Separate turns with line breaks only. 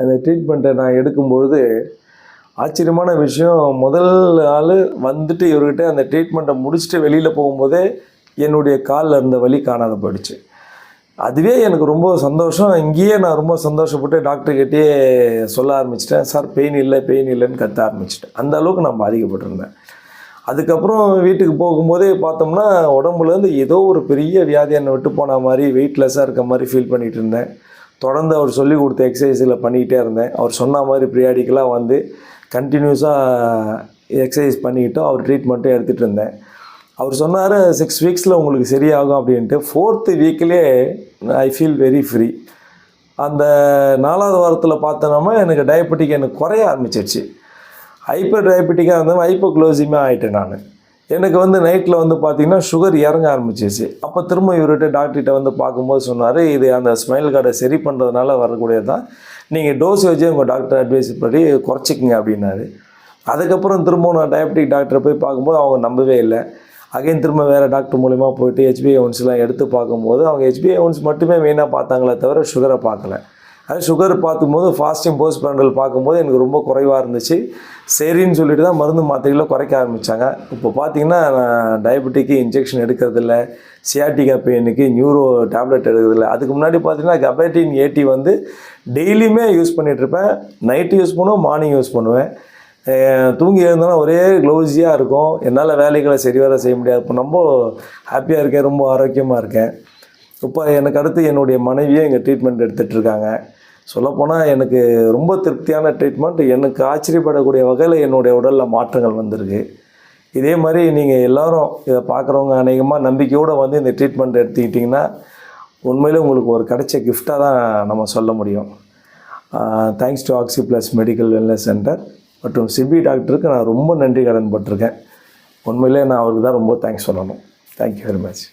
அந்த ட்ரீட்மெண்ட்டை நான் எடுக்கும்பொழுது ஆச்சரியமான விஷயம். முதல் ஆள் வந்துட்டு இவர்கிட்ட அந்த ட்ரீட்மெண்ட்டை முடிச்சுட்டு வெளியில் போகும்போதே என்னுடைய காலில் இருந்த வலி காணாத போயிடுச்சு. அதுவே எனக்கு ரொம்ப சந்தோஷம். இங்கேயே நான் ரொம்ப சந்தோஷப்பட்டு டாக்டர்கிட்டயே சொல்ல ஆரம்பிச்சிட்டேன். சார் பெயின் இல்லை பெயின் இல்லைன்னு கத்த ஆரம்பிச்சிட்டேன். அந்த அளவுக்கு நான் பாதிக்கப்பட்டிருந்தேன். அதுக்கப்புறம் வீட்டுக்கு போகும்போதே பார்த்தோம்னா உடம்புலேருந்து ஏதோ ஒரு பெரிய வியாதி என்னை விட்டு போன மாதிரி வெயிட்லெஸ்ஸாக இருக்க மாதிரி ஃபீல் பண்ணிகிட்டு இருந்தேன். தொடர்ந்து அவர் சொல்லி கொடுத்த எக்ஸசைஸில் பண்ணிக்கிட்டே இருந்தேன். அவர் சொன்ன மாதிரி ப்ரியாடிக்கலாக வந்து கண்டினியூஸாக எக்ஸசைஸ் பண்ணிக்கிட்டோம் அவர் ட்ரீட்மெண்ட்டும் எடுத்துகிட்டு இருந்தேன். அவர் சொன்னார் சிக்ஸ் வீக்ஸில் உங்களுக்கு சரியாகும் அப்படின்ட்டு. ஃபோர்த்து வீக்லேயே ஐ ஃபீல் வெரி ஃப்ரீ அந்த நாலாவது வாரத்தில் பார்த்தோன்னா எனக்கு டயபெட்டிக் எனக்கு குறைய ஆரம்பிச்சிருச்சு. ஹைப்பர் டயபெட்டிக்காக இருந்தவன் ஹைப்போ க்ளோசிமே ஆகிட்டேன் நான். எனக்கு வந்து நைட்டில் வந்து பார்த்திங்கன்னா சுகர் இறங்க ஆரம்பிச்சிச்சு அப்போ திரும்ப இவர்கிட்ட டாக்டர்கிட்ட வந்து பார்க்கும்போது சொன்னார் இது அந்த ஸ்மைல் கார்டை சரி பண்ணுறதுனால வரக்கூடியது தான் நீங்கள் டோஸ் வச்சு உங்கள் டாக்டர் அட்வைஸ் படி குறைச்சிக்கங்க அப்படின்னாரு. அதுக்கப்புறம் திரும்ப நான் டயபெட்டிக் டாக்டரை போய் பார்க்கும்போது அவங்க நம்பவே இல்லை. அகைன் திரும்ப வேறு டாக்டர் மூலிமா போயிட்டு ஹெச்பிஏ ஒன்ஸ்லாம் எடுத்து பார்க்கும்போது அவங்க ஹெச்பிஏ ஒன்ஸ் மட்டுமே மெயினாக பார்த்தாங்களே தவிர சுகரை பார்க்கல. அதே சுகர் பார்க்கும்போது ஃபாஸ்டிங் போஸ்ட் பிளான்கள் பார்க்கும்போது எனக்கு ரொம்ப குறைவாக இருந்துச்சு. சரின்னு சொல்லிட்டு தான் மருந்து மாத்திரைகளை குறைக்க ஆரம்பித்தாங்க இப்போ பார்த்தீங்கன்னா நான் டயபெட்டிக்கு இன்ஜெக்ஷன் எடுக்கிறதில்ல சியாட்டிகா பெயினுக்கு நியூரோ டேப்லெட் எடுக்கிறதில்ல. அதுக்கு முன்னாடி பார்த்தீங்கன்னா கபேட்டின் ஏடி வந்து டெய்லியுமே யூஸ் பண்ணிகிட்ருப்பேன் நைட்டு யூஸ் பண்ணுவேன் மார்னிங் யூஸ் பண்ணுவேன். தூங்கி எழுந்தோன்னா ஒரே க்ளோஸியாக இருக்கும். என்னால் வேலைகளை சரிவர செய்ய முடியாது. இப்போ ரொம்ப ஹாப்பியாக இருக்கேன் ரொம்ப ஆரோக்கியமாக இருக்கேன். இப்போ எனக்கு அடுத்து என்னுடைய மனைவியே இங்கே ட்ரீட்மெண்ட் எடுத்துகிட்டு இருக்காங்க. சொல்லப்போனால் எனக்கு ரொம்ப திருப்தியான ட்ரீட்மெண்ட் எனக்கு ஆச்சரியப்படக்கூடிய வகையில் என்னுடைய உடலில் மாற்றங்கள் வந்திருக்கு. இதே மாதிரி நீங்கள் எல்லாரும் இதை பார்க்குறவங்க அநேகமாக நம்பிக்கையோடு வந்து இந்த ட்ரீட்மெண்ட் எடுத்துக்கிட்டிங்கன்னா உண்மையிலே உங்களுக்கு ஒரு கிடைச்ச கிஃப்டாக தான் நம்ம சொல்ல முடியும். Thanks to oxy plus medical wellness centre மற்றும் சிபி டாக்டருக்கு நான் ரொம்ப நன்றி கடன் பட்டிருக்கேன். உண்மையிலே நான் அவருக்கு தான் ரொம்ப தேங்க்ஸ் சொல்லணும். Thank you very much